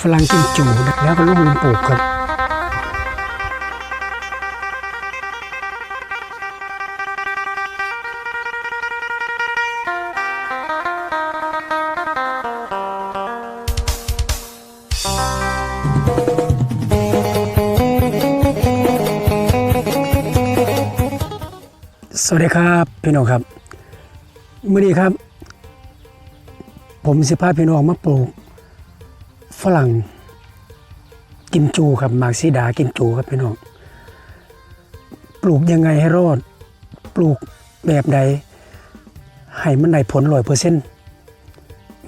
ฝรั่งกิมจูแล้วก็ลูกลุงปลูกครับสวัสดีครับพี่น้องครับเมื่อนี้ครับ ผมสิพาพี่น้องมาปลูก ฝรั่งกิมจูครับหมากซีดากิมจูครับพี่น้องปลูกยังไงให้รอด ปลูกแบบใดให้มันได้ผลร้อยเปอร์เซ็นต์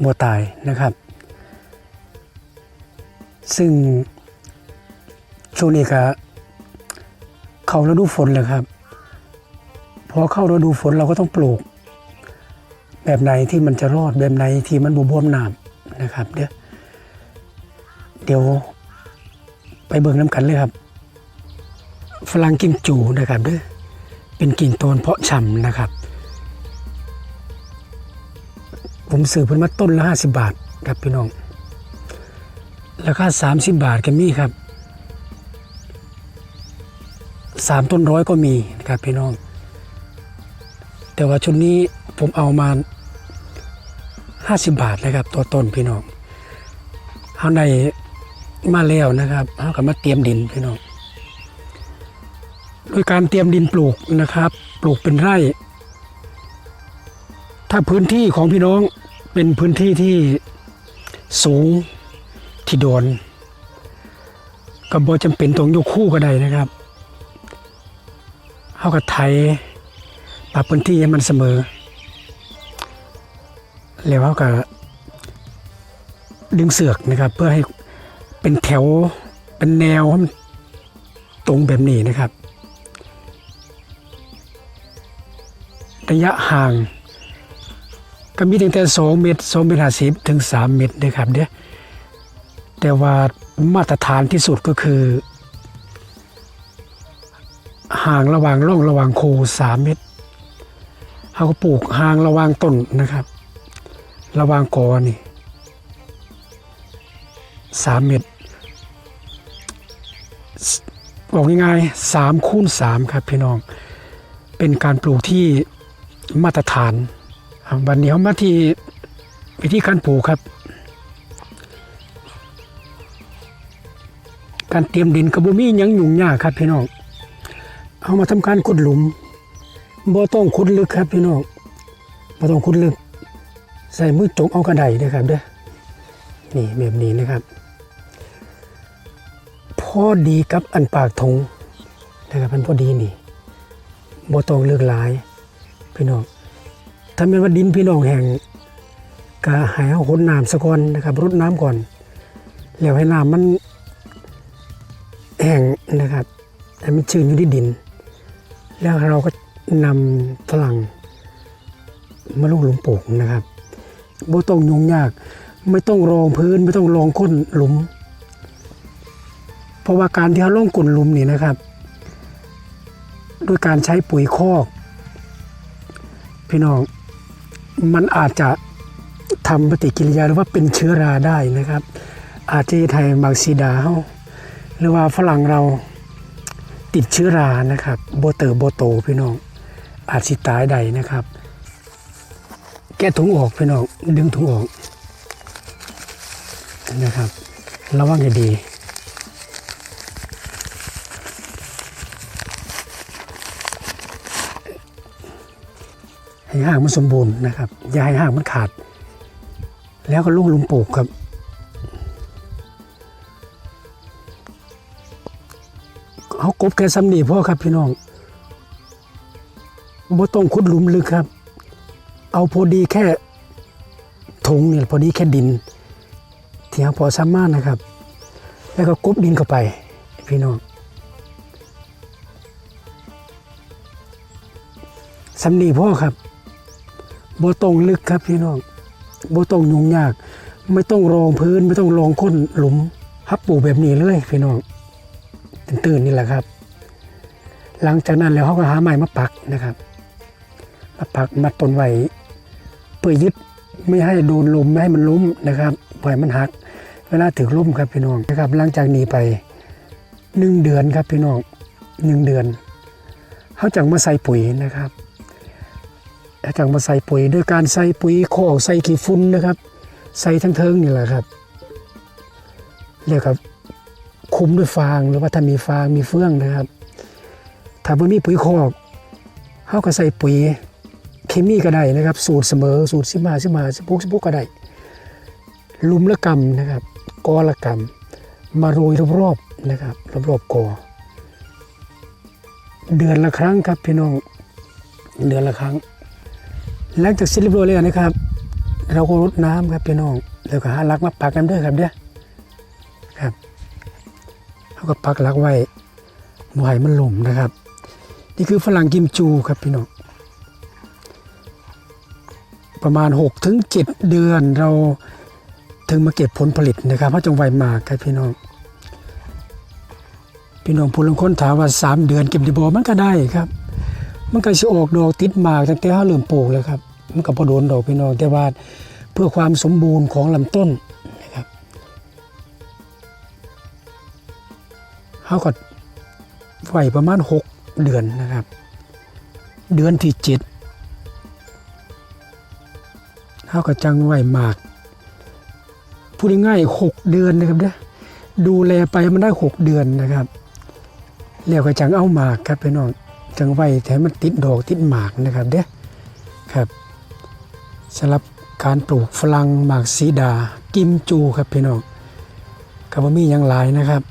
บัวตายนะครับ ซึ่งช่วงนี้ก็เข้าฤดูฝนแล้วครับพอเข้าฤดูฝนเราก็ต้องปลูก แบบไหนที่มันจะรอดแบบไหนที่มันบุบวมน้ำนะครับเดี๋ยว เดี๋ยว ไปเบิ่งน้ำกันเลยครับ ฝรั่งกิมจูนะครับเด้อเป็นกิ่งโตนเพาะชำนะครับ ผมซื้อเพิ่นมาต้นละห้าสิบบาทครับพี่น้อง ราคาสามสิบบาทก็มีครับสามต้นร้อยก็มีนะครับพี่น้อง แต่ว่าชุดนี้ผมเอามา50บาทเลยครับตัวต้นพี่น้องเอาใน มาแล้วนะครับเอากับมาเตรียมดินพี่น้องโดยการเตรียมดินปลูกนะครับ ปลูกเป็นไร่ ถ้าพื้นที่ของพี่น้องเป็นพื้นที่ที่สูงที่โดนก็บ่จำเป็นต้องยกคู่ก็ได้นะครับเอากับไถปรับพื้นที่ให้มันเสมอ แล้วเขาก็ดึงเสือกนะครับ เพื่อให้ เป็นแถวเป็นแนวให้มันตรงแบบนี้นะครับ ระยะห่าง ก็มีตั้งแต่2เมตร2เมตร50ถึง 3 เมตรนะครับเด้อแต่ว่ามาตรฐานที่สุดก็คือ ห่างระหว่างร่องระหว่างโค3เมตรเขาก็ปลูกห่างระหว่างต้นนะครับ ระหว่างกอนี่สามเมตร บอกง่ายๆสามคูณสามครับพี่น้อง เป็นการปลูกที่มาตรฐานวันนี้เขามาที่วิธีการปลูกครับ การเตรียมดินกระบุมียังยุ่งยากครับพี่น้องเอามาทำการขุดหลุมบ่ต้องขุดลึกครับพี่น้องบ่ต้องขุดลึก ใส่มือจกเอากระไดนะครับเด้อนี่แบบนี้นะครับ พอดีกับอันปากทงนะครับมันพอดีนี่บ่ต้องเลือกหลายพี่น้องถ้าเป็นว่าดินพี่น้องแห่งก็ห้เอาหดน้ำซะก่อนนะครับรดน้ำก่อน แล้วให้น้ำมันแห้งนะครับให้มันชื้นอยู่ที่ดิน แล้วเราก็นำฝรั่งมาลูกหลุมปลูกนะครับบ่ต้องยุ่งยาก ไม่ต้องรองพื้นไม่ต้องรองก้นหลุม ราะว่าการที่เราลงก้นลุมนี่นะครับ ด้วยการใช้ปุ๋ยคอก พี่น้องมันอาจจะทำปฏิกิริยาหรือว่าเป็นเชื้อราได้นะครับ อาจจะไทยบางซีดาเฮาหรือว่าฝรั่งเราติดเชื้อรานะครับโบเตอร์โบโตพี่น้อง อาจสิตายใดนะครับ แกะถุงออกพี่น้องดึงถุงออกนะครับระวังให้ดี ให้ห่างมันสมบูรณ์นะครับอย่าให้ห่างมันขาด แล้วก็ลุ่งลุมปลูกครับ เขากบแค่ซ้ำนี่พ่อครับพี่น้องบ่ต้องขุดหลุมลึกครับ เอาพอดีแค่ถงเนี่ยพอดีแค่ดินที่เราพอสามารถนะครับ แล้วก็กบดินเข้าไปพี่น้องสำนีพ่อครับ บ่ต้องลึกครับพี่น้องบ่ต้องยุ่งยาก ไม่ต้องรองพื้นไม่ต้องรองก้นหลุมฮับปลูกแบบนี้เลยพี่น้องตื่นๆนี่แหละครับ หลังจากนั้นแล้วเขาก็หาไม้มาปักนะครับ มาปักมาต้นไว้เพื่อยึดไม่ให้โดนลมไม่ให้มันล้มนะครับปล่อยมันหัก เวลาถึงร่มครับพี่น้องนะครับ หลังจากนี้ไปหนึ่งเดือนครับพี่น้องหนึ่งเดือนเขาจังมาใส่ปุ๋ยนะครับ เขาจังมาใส่ปุ๋ยด้วยการใส่ปุ๋ยโคอกใส่ขี้ฝุ่นนะครับ ใส่ทั้งเทิงนี่แหละครับเรียกครับคุ้มด้วยฟางหรือว่าถ้ามีฟางมีเฟื่องนะครับ ถ้าไม่มีปุ๋ยโคอกเขาก็ใส่ปุ๋ยเคมีก็ได้นะครับ สูตรเสมอสูตรสิมาสิมาสิบุกสิบุกก็ได้ลุมละกำนะครับกอละกำมาโรยรอบๆนะครับรอบๆกอเดือนละครั้งครับพี่น้องเดือนละครั้ง หลังจากเสร็จเรียบร้อยแล้วนะครับ เราก็รดน้ำครับพี่น้องแล้วก็หารักมาปักน้ำด้วยครับเด้อครับเราก็ปักรักไว้บ่ให้มันหล่มนะครับ นี่คือฝรั่งกิมจูครับพี่น้องประมาณ6ถึง7เดือนเราถึงมาเก็บผลผลิตนะครับเพราะจงไวมากครับพี่น้องพี่น้องผู้ลงค้นถามว่า 3 เดือนเก็บดีบอมันก็ได้ครับ มันก็สิออกดอกติดหมากตั้งแต่เฮาเริ่มปลูกเลยครับ มันก็บ่โดนดอกพี่น้องแต่ว่าเพื่อความสมบูรณ์ของลำต้นนะครับเฮาก็ไว้ประมาณ 6 เดือนนะครับ เดือนที่7เฮาก็จังไหวหมากพูดง่ายๆหกเดือนนะครับเนี่ยดูแลไปมันได้หกเดือนนะครับ แล้วก็จังเอาหมากครับพี่น้องจังไว้แถมมันติดดอกติดหมากนะครับเด้ครับ สำหรับการปลูกฝรั่งหมากสีดา กิมจูครับพี่น้องกับว่ามีอย่างหลายนะครับ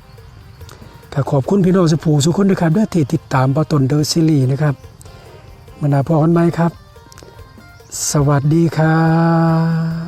ก็ขอบคุณพี่น้องสุภูสุคนด้วยครับด้วยที่ติดตามปอตนเดอร์ซีรีส์นะครับมานาพอกันไหมครับ สวัสดีครับ